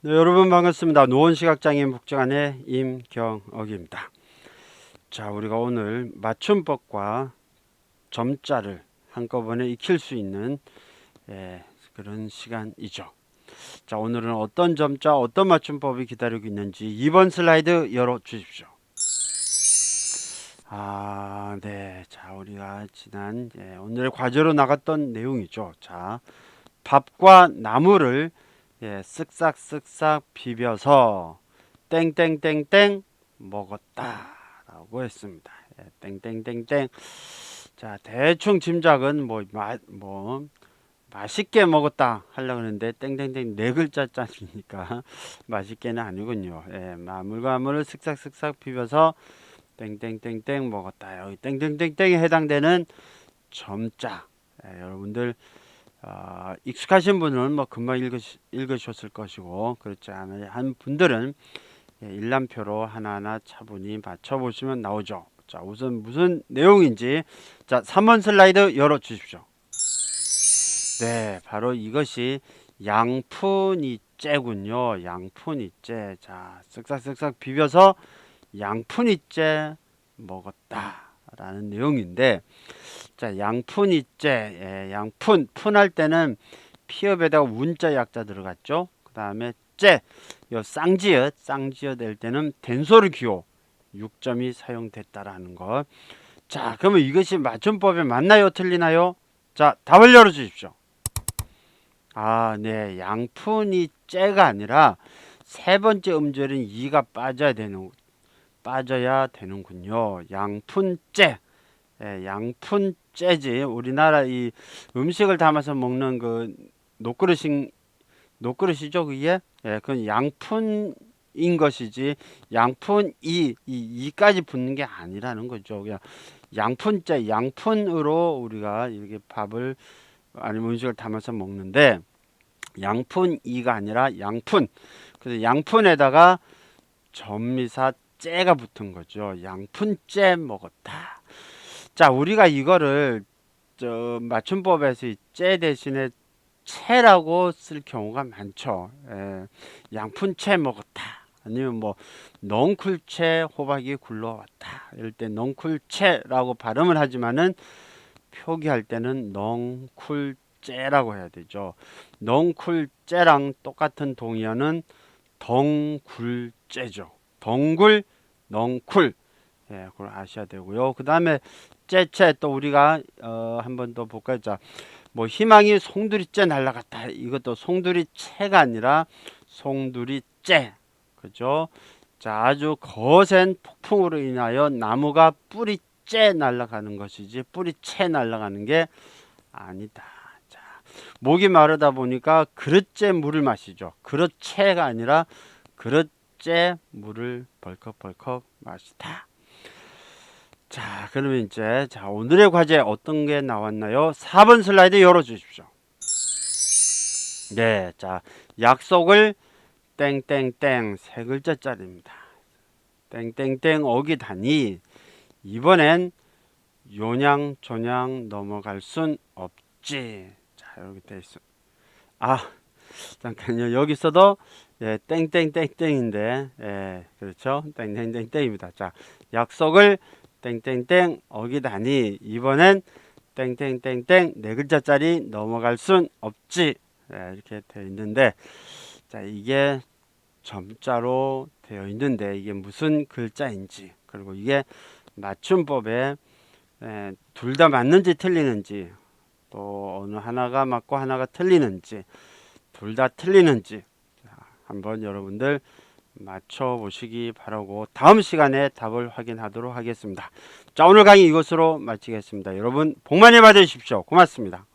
네, 여러분 반갑습니다. 노원시각장애인 복지관의 임경억입니다. 자, 우리가 오늘 맞춤법과 점자를 한꺼번에 익힐 수 있는 예, 그런 시간이죠. 자, 오늘은 어떤 점자, 어떤 맞춤법이 기다리고 있는지 2번 슬라이드 열어 주십시오. 아, 네. 자, 우리가 지난 예, 오늘의 과제로 나갔던 내용이죠. 자, 밥과 나물을 예, 쓱싹쓱싹 비벼서 땡땡땡땡 먹었다라고 했습니다. 예, 땡땡땡땡. 자, 대충 짐작은 뭐, 마, 뭐 맛있게 먹었다 하려고 하는데 땡땡땡 네 글자짜리니까 맛있게는 아니군요. 예, 나물과 물을 쓱싹쓱싹 비벼서 땡땡땡땡 먹었다. 여기 땡땡땡땡에 해당되는 점자. 예, 여러분들 어, 익숙하신 분은 뭐 금방 읽으시, 읽으셨을 것이고 그렇지 않은 한 분들은 예, 일람표로 하나하나 차분히 맞춰보시면 나오죠. 자 우선 무슨 내용인지 자 3번 슬라이드 열어 주십시오. 네 바로 이것이 양푼이째군요. 양푼이째 자 쓱싹쓱싹 비벼서 양푼이째 먹었다라는 내용인데 자, 양푼이째, 예, 양푼, 푼할 때는 피업에다가 운자 약자 들어갔죠. 그 다음에 째, 요 쌍지읒, 쌍지읒 될 때는 된소리 기호 6점이 사용됐다라는 것. 자, 그러면 이것이 맞춤법에 맞나요? 틀리나요? 자, 답을 열어 주십시오. 아, 네. 양푼이 째가 아니라 세 번째 음절인 이가 빠져야 되는 빠져야 되는군요. 양푼째. 예, 양푼 째지 우리나라 이 음식을 담아서 먹는 그 녹그릇인 녹그릇이죠 그게? 예, 그건 양푼인 것이지. 양푼 이, 이 이까지 붙는 게 아니라는 거죠. 그냥 양푼째 양푼으로 우리가 이렇게 밥을 아니면 음식을 담아서 먹는데 양푼 이가 아니라 양푼. 그래서 양푼에다가 전미사 째가 붙은 거죠. 양푼째 먹었다 자, 우리가 이거를 저 맞춤법에서 이 째 대신에 채라고 쓸 경우가 많죠. 예, 양푼채 먹었다. 아니면 뭐 넝쿨채 호박이 굴러왔다. 이럴 때 넝쿨채라고 발음을 하지만은 표기할 때는 넝쿨째라고 해야 되죠. 넝쿨째랑 똑같은 동의어는 덩굴째죠. 덩굴, 넝쿨. 예, 그걸 아셔야 되고요. 그 다음에 째째 또 우리가 어, 한 번 더 볼까요? 자, 뭐 희망이 송두리째 날라갔다. 이것도 송두리채가 아니라 송두리째. 그죠? 자, 아주 거센 폭풍으로 인하여 나무가 뿌리째 날아가는 것이지 뿌리채 날아가는 게 아니다. 자, 목이 마르다 보니까 그릇째 물을 마시죠. 그릇채가 아니라 그릇째 물을 벌컥벌컥 마시다. 자, 그러면 이제 자 오늘의 과제 어떤 게 나왔나요? 4번 슬라이드 열어 주십시오. 네, 자 약속을 땡땡땡 세 글자짜리입니다. 땡땡땡 어기다니 이번엔 요냥 조냥 넘어갈 순 없지. 자 여기 돼 있어. 아 잠깐요 여기서도 예, 땡땡땡땡인데 예, 그렇죠 땡땡땡땡입니다. 자 약속을 땡땡땡 어기다니 이번엔 땡땡땡땡 네 글자짜리 넘어갈 순 없지. 네, 이렇게 되어 있는데 자 이게 점자로 되어 있는데 이게 무슨 글자인지 그리고 이게 맞춤법에 예, 둘다 맞는지 틀리는지 또 어느 하나가 맞고 하나가 틀리는지 둘 다 틀리는지. 자, 한번 여러분들 맞춰 보시기 바라고 다음 시간에 답을 확인하도록 하겠습니다. 자, 오늘 강의 이것으로 마치겠습니다. 여러분 복 많이 받으십시오. 고맙습니다.